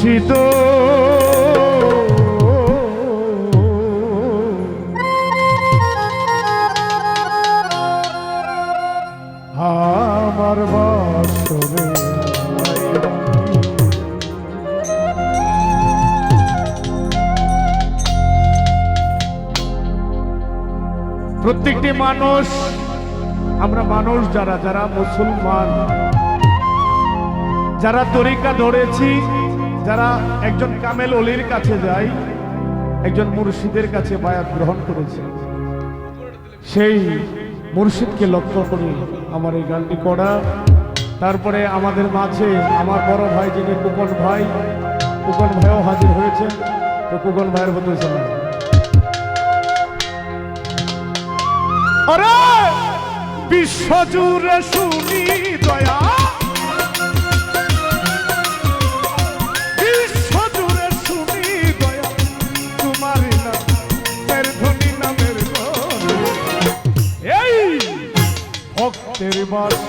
মুর্শিদ আমার বাসরে প্রত্যেকটি মানুষ আমরা মানুষ যারা যারা মুসলমান যারা তরিকা ধরেছি যারা একজন কামেল অলির কাছে যাই একজন মুর্শিদের কাছে বায়াত গ্রহণ করেছে, সেই মুর্শিদকে লক্ষ্য করে আমার এই গানটি করা। তারপরে আমাদের মাঝে আমার বড় ভাই যিনি কুকন ভাই কুকন ভাইও হাজির হয়েছেন, তো কুকন ভাইয়ের মতো শোনা বিশ্বজুড়ে শুনি দয়া। ভক্তের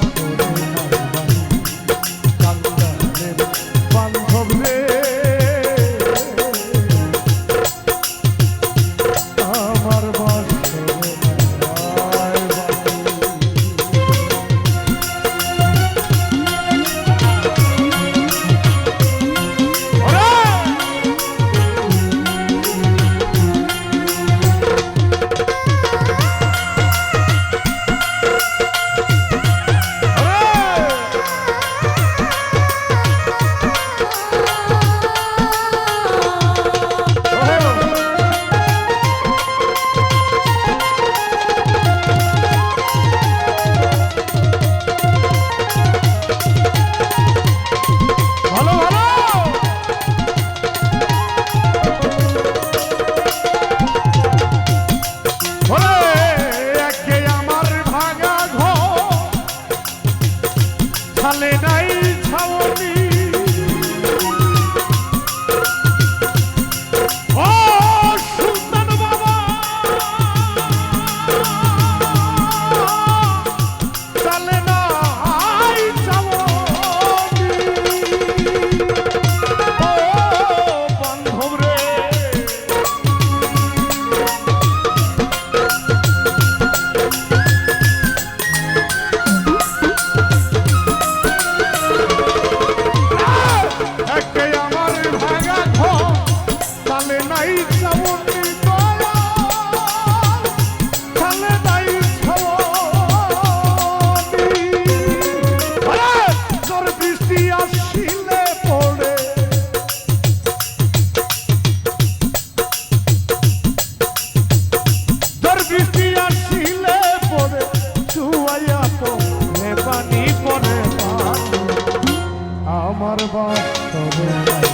আমার বাস্তবে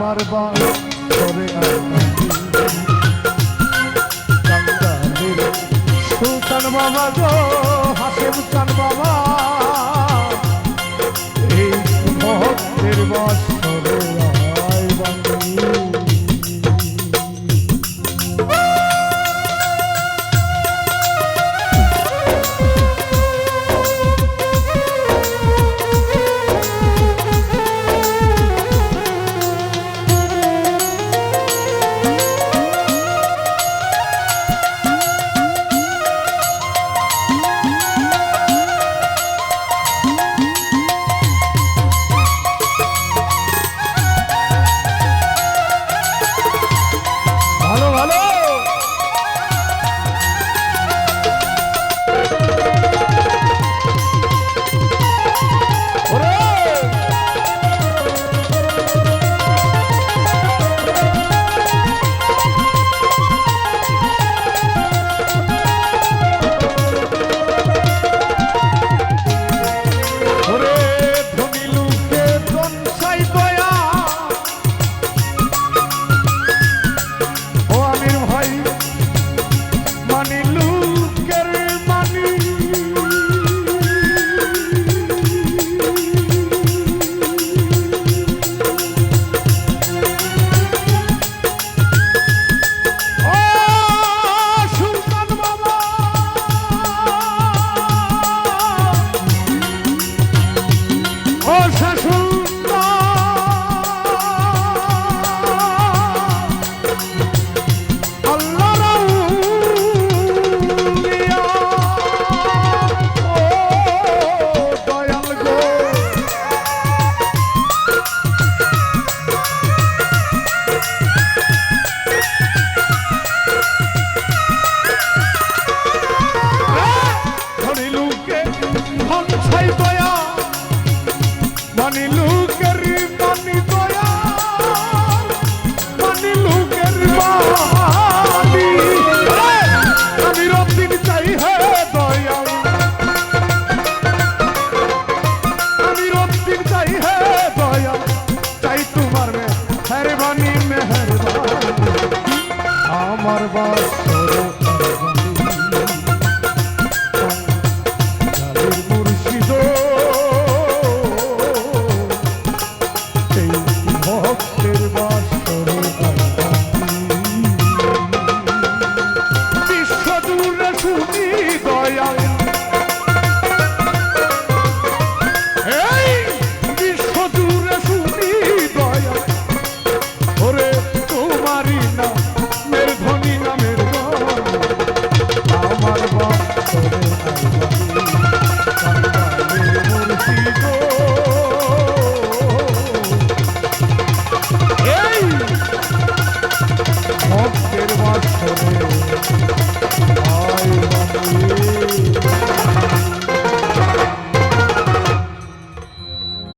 আমার বাস করে সুলতান বাবা গো হাসেম চান বাবা এই মহত্বের বাস